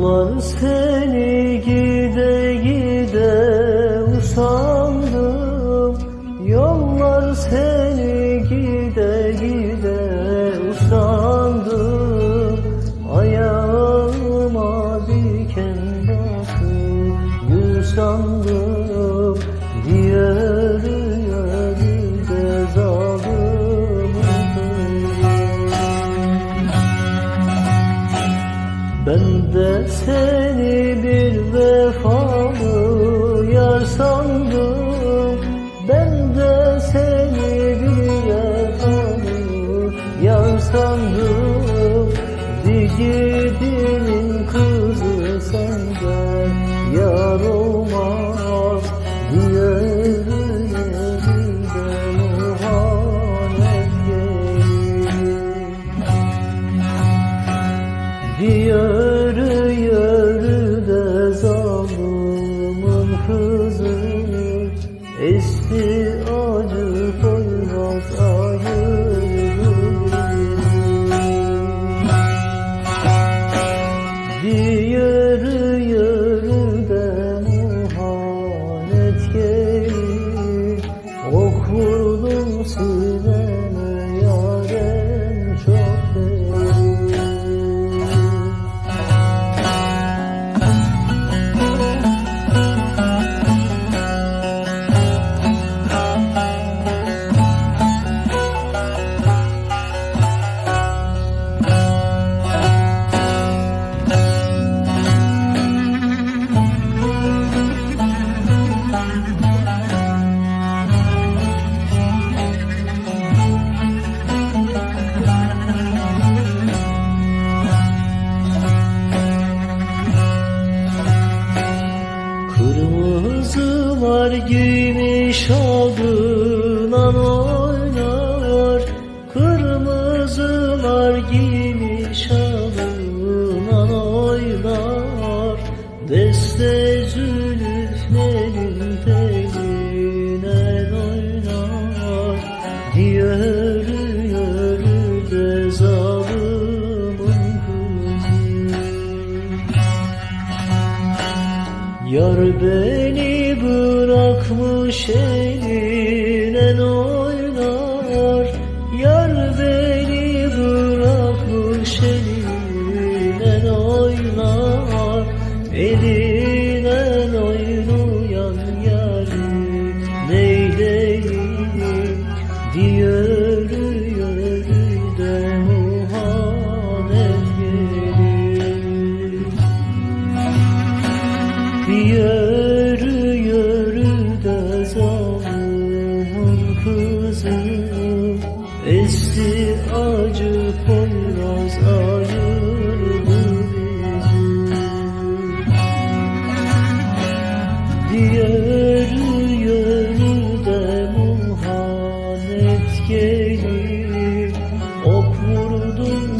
Yollar seni gide gide usandım. Yollar seni gide gide usandım. Ayağıma diken batı gül Ben de seni bir vefalı yar sandım. Ben de seni bir vefalı yar sandım. Digidinin kızı senden yar olmaz. Diğer yerinde kızı Esti acı Kırmızılar giymiş aldınan oynar. Kırmızılar giymiş aldınan oynar. Deste zülüflerin teline oynar Yürü Yar beni bırakmış eline yürü yürü de zalimin kızı Esti acı Poyraz ayırdı bizi Yürü yürü de muhanet gelir. Ok vurdun